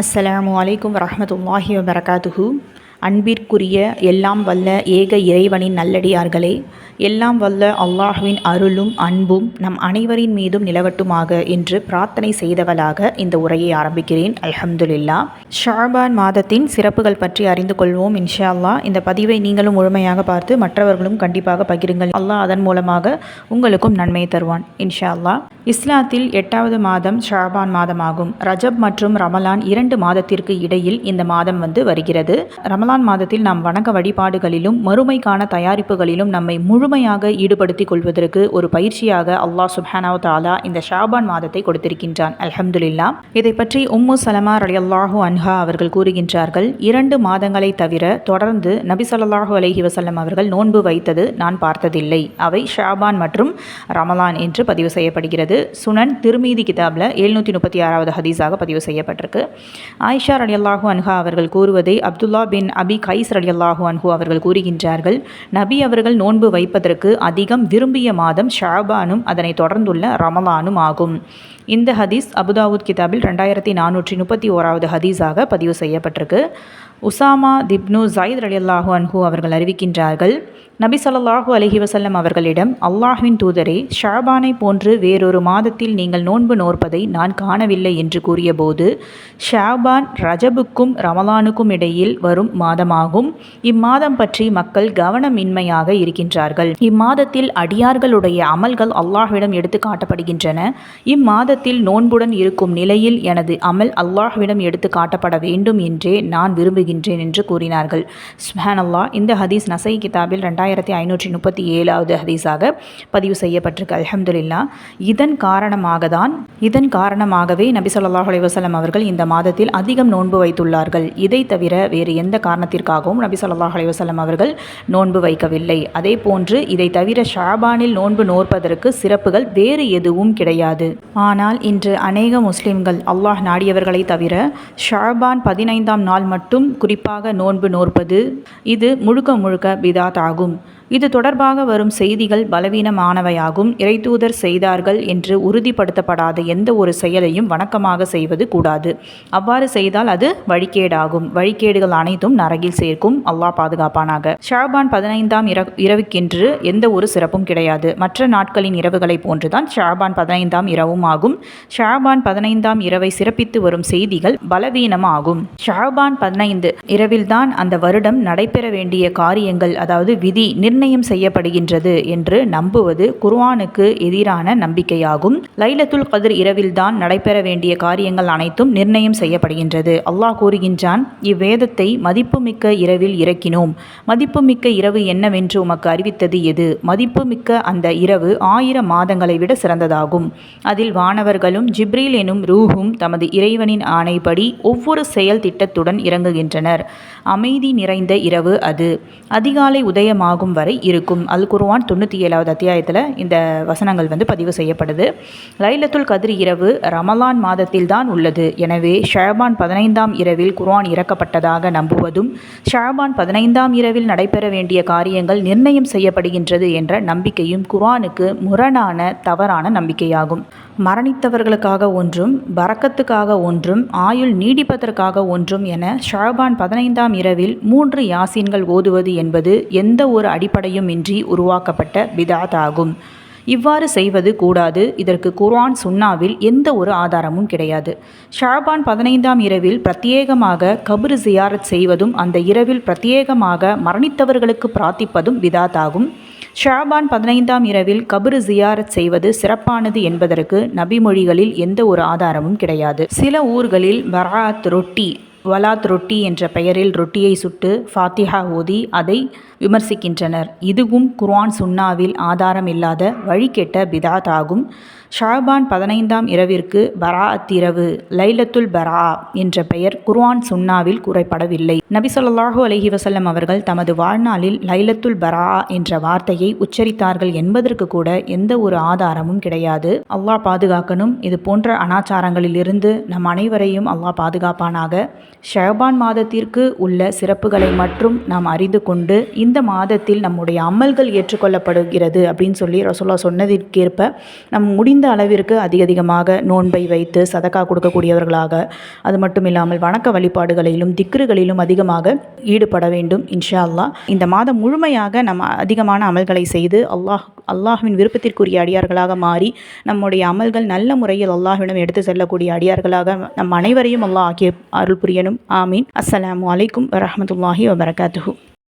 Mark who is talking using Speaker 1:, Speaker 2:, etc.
Speaker 1: அஸ்ஸலாமு அலைக்கும் வரமத்துல்லாஹி வபரகாத்துஹு. அன்பிற்குரிய எல்லாம் வல்ல ஏக இறைவனின் நல்லடியார்களே எல்லாம் வல்ல அல்லாஹ்வின் அருளும் அன்பும் நம் அனைவரின் மீதும் நிலவட்டுமாக என்று பிரார்த்தனை செய்தவளாக இந்த உரையை ஆரம்பிக்கிறேன். அல்ஹம்துலில்லா. ஷாபான் மாதத்தின் சிறப்புகள் பற்றி அறிந்து கொள்வோம் இன்ஷா அல்லாஹ் இந்த பதிவை நீங்களும் முழுமையாக பார்த்து மற்றவர்களும் கண்டிப்பாக பகிருங்கள். அல்லாஹ் அதன் மூலமாக உங்களுக்கும் நன்மையை தருவான் இன்ஷா அல்லாஹ் இஸ்லாத்தில் எட்டாவது மாதம் ஷாபான் மாதமாகும். ரஜப் மற்றும் ரமலான் இரண்டு மாதத்திற்கு இடையில் இந்த மாதம் வந்து வருகிறது. ரமலான் மாதத்தில் நாம் வணக்க வழிபாடுகளிலும் மறுமைக்கான தயாரிப்புகளிலும் நம்மை முழுமையாக ஈடுபடுத்திக் கொள்வதற்கு ஒரு பயிற்சியாக அல்லாஹ் சுஹானாவ் தாலா இந்த ஷாபான் மாதத்தை கொடுத்திருக்கின்றான். அல்ஹம்துலில்லா. இதை பற்றி உம்மு சலமா ரலியல்லாஹு அன்ஹா அவர்கள் கூறுகின்றார்கள். இரண்டு மாதங்களை தவிர தொடர்ந்து நபி சொல்லாஹு அலஹி வசல்லம் அவர்கள் நோன்பு வைத்தது நான் பார்த்ததில்லை. அவை ஷாபான் மற்றும் ரமலான் என்று பதிவு செய்யப்படுகிறது. சுனன் திருமீதி கிதாபில் எழுநூற்றி முப்பத்தி ஆறாவது ஹதீஸாக பதிவு செய்யப்பட்டிருக்கு. ஆயிஷா ரலியல்லாஹு அன்ஹா அவர்கள் கூறுவதை அப்துல்லா பின் அபி கைஸ் ரலியல்லாஹு அன்ஹு அவர்கள் கூறுகின்றார்கள் நபி அவர்கள் நோன்பு வைப்பதற்கு அதிகம் விரும்பிய மாதம் ஷாபானும் அதனை தொடர்ந்துள்ள ரமலானும் ஆகும். இந்த ஹதீஸ் அபுதாவுத் கிதாபில் ரெண்டாயிரத்தி நானூற்றி முப்பத்தி ஓராவது ஹதீஸாக பதிவு செய்யப்பட்டிருக்கு. உசாமா திப்னு ஜயித் அலி அல்லாஹூ அன்ஹூ அவர்கள் அறிவிக்கின்றார்கள் நபி சொல்லாஹூ அலஹி வசல்லம் அவர்களிடம் அல்லாஹின் தூதரே ஷாபானை போன்று வேறொரு மாதத்தில் நீங்கள் நோன்பு நோற்பதை நான் காணவில்லை என்று கூறியபோது ஷாபான் ரஜபுக்கும் ரமலானுக்கும் இடையில் வரும் மாதமாகும். இம்மாதம் பற்றி மக்கள் கவனமின்மையாக இருக்கின்றார்கள். இம்மாதத்தில் அடியார்களுடைய அமல்கள் அல்லாஹ்விடம் எடுத்து காட்டப்படுகின்றன. இம்மாத மாதத்தில் நோன்புடன் இருக்கும் நிலையில் எனது அமல் அல்லாஹ்விடம் எடுத்து காட்டப்பட வேண்டும் என்றே நான் விரும்புகின்றேன் என்று கூறினார்கள். ஸ்மஹான் அல்லாஹ் இந்த ஹதீஸ் நசை கிதாபில் ரெண்டாயிரத்தி ஐநூற்றி முப்பத்தி ஏழாவது ஹதீஸாக பதிவு செய்யப்பட்டிருக்கு. அலமதுல்லா இதன் காரணமாக தான் இதன் காரணமாகவே நபி சொல்லாஹ் அலைவசலம் அவர்கள் இந்த மாதத்தில் அதிகம் நோன்பு வைத்துள்ளார்கள். இதை தவிர வேறு எந்த காரணத்திற்காகவும் நபி சொல்லாஹ் அலைவசலம் அவர்கள் நோன்பு வைக்கவில்லை. அதே போன்று இதை தவிர ஷாபானில் நோன்பு நோற்பதற்கு சிறப்புகள் வேறு எதுவும் கிடையாது. ஆனால் இன்று அநேக முஸ்லிம்கள் அல்லாஹ் நாடியவர்களை தவிர ஷாபான் பதினைந்தாம் நாள் மட்டும் குறிப்பாக நோன்பு நோற்பது இது முழுக்க முழுக்க பிதாத் ஆகும் இது தொடர்பாக வரும் செய்திகள் பலவீனமானவையாகும். இறைத்தூதர் செய்தார்கள் என்று உறுதிப்படுத்தப்படாத எந்த ஒரு செயலையும் வணக்கமாக செய்வது கூடாது. அவ்வாறு செய்தால் அது வழிகேடாகும். வழிகேடுகள் அனைத்தும் நரகில் சேர்க்கும். அல்லாஹ் பாதுகாப்பானாக. ஷாபான் பதினைந்தாம் இர இரவுக்கென்று எந்த ஒரு சிறப்பும் கிடையாது. மற்ற நாட்களின் இரவுகளைப் போன்றுதான் ஷாபான் பதினைந்தாம் இரவும் ஆகும். ஷாபான் பதினைந்தாம் இரவை சிறப்பித்து வரும் செய்திகள் பலவீனமாகும். ஷாபான் பதினைந்து இரவில்தான் அந்த வருடம் நடைபெற வேண்டிய காரியங்கள் அதாவது விதி நிர்ணயம் செய்யப்படுகின்றது என்று நம்புவது குர்ஆனுக்கு எதிரான நம்பிக்கையாகும். லைலத்துல் கதிர் இரவில்தான் நடைபெற வேண்டிய காரியங்கள் அனைத்தும் நிர்ணயம் செய்யப்படுகின்றது. அல்லாஹ் கூறுகின்றான் இவ்வேதத்தை மதிப்புமிக்க இரவில் இறக்கினோம். மதிப்புமிக்க இரவு என்னவென்று உமக்கு அறிவித்தது எது? மதிப்புமிக்க அந்த இரவு ஆயிரம் மாதங்களை விட சிறந்ததாகும். அதில் வானவர்களும் ஜிப்ரீல் எனும் ரூஹும் தமது இறைவனின் ஆணைப்படி ஒவ்வொரு செயல் திட்டத்துடன் இறங்குகின்றனர். அமைதி நிறைந்த இரவு அது. அதிகாலை உதயமாகும் வரை இருக்கும். அல் குருவான் தொண்ணூற்றி ஏழாவது அத்தியாயத்தில் இந்த வசனங்கள் வந்து பதிவு செய்யப்படுது. லைலத்துல் கதிர் இரவு ரமலான் மாதத்தில் தான் உள்ளது. எனவே ஷாபான் பதினைந்தாம் இரவில் குர்ஆன் இறக்கப்பட்டதாக நம்புவதும் ஷாபான் பதினைந்தாம் இரவில் நடைபெற வேண்டிய காரியங்கள் நிர்ணயம் செய்யப்படுகின்றது என்ற நம்பிக்கையும் குர்ஆனுக்கு முரணான தவறான நம்பிக்கையாகும். மரணித்தவர்களுக்காக ஒன்றும் பறக்கத்துக்காக ஒன்றும் ஆயுள் நீடிப்பதற்காக ஒன்றும் என ஷாபான் பதினைந்தாம் இரவில் மூன்று யாசீன்கள் ஓதுவது என்பது எந்த ஒரு அடிப்படையும் இன்றி உருவாக்கப்பட்ட பிதாத் ஆகும் இவ்வாறு செய்வது கூடாது. இதற்கு குர்ஆன் சுன்னாவில் எந்த ஒரு ஆதாரமும் கிடையாது. ஷாபான் பதினைந்தாம் இரவில் பிரத்யேகமாக கபர் ஜியாரத் செய்வதும் அந்த இரவில் பிரத்யேகமாக மரணித்தவர்களுக்கு பிரார்த்திப்பதும் விதாத்தாகும் ஆகும் ஷாபான் பதினைந்தாம் இரவில் கபரு ஜியாரத் செய்வது சிறப்பானது என்பதற்கு நபிமொழிகளில் எந்த ஒரு ஆதாரமும் கிடையாது. சில ஊர்களில் பராத் ரொட்டி வலாத் ரொட்டி என்ற பெயரில் ரொட்டியை சுட்டு ஃபாத்திஹா ஓதி அதை விமர்சிக்கின்றனர். இதுவும் குர்ஆன் சுன்னாவில் ஆதாரம் இல்லாத வழிகெட்ட பிதாத் ஆகும். ஷாபான் பதினைந்தாம் இரவிற்கு பராஅத் இரவு லைலத்துல் பரா என்ற பெயர் குர்ஆன் சுன்னாவில் கூறப்படவில்லை. நபி ஸல்லல்லாஹு அலஹி வசல்லம் அவர்கள் தமது வாழ்நாளில் லைலத்துல் பரா என்ற வார்த்தையை உச்சரித்தார்கள் என்பதற்கு கூட எந்த ஒரு ஆதாரமும் கிடையாது. அல்லாஹ் பாதுகாக்கணும். இது போன்ற அனாச்சாரங்களிலிருந்து நம் அனைவரையும் அல்லாஹ் பாதுகாப்பானாக. ஷாபான் மாதத்திற்கு உள்ள சிறப்புகளை மற்றும் நாம் அறிந்து கொண்டு இந்த மாதத்தில் நம்முடைய அமல்கள் ஏற்றுக்கொள்ளப்படுகிறது அப்படின்னு சொல்லி ரசோல்லா சொன்னதற்கேற்ப நம் முடிந்த முடிந்த அளவிற்கு அதிக அதிகமாக நோன்பை வைத்து சதக்கா கொடுக்கக்கூடியவர்களாக அது மட்டும் இல்லாமல் வணக்க வழிபாடுகளிலும் திக்ருகளிலும் அதிகமாக ஈடுபட வேண்டும் இன்ஷா அல்லாஹ் இந்த மாதம் முழுமையாக நம்ம அதிகமான அமல்களை செய்து அல்லாஹ் அல்லாஹ்வின் விருப்பத்திற்குரிய அடியார்களாக மாறி நம்முடைய அமல்கள் நல்ல முறையில் அல்லாஹ்விடம் எடுத்து செல்லக்கூடிய அடியார்களாக நம் அனைவரையும் அல்லாஹ் ஆகிய அருள் புரியணும். ஆமீன். அஸ்ஸலாமு அலைக்கும் வரமத்துல்லாஹி வபரகாத்துஹூ.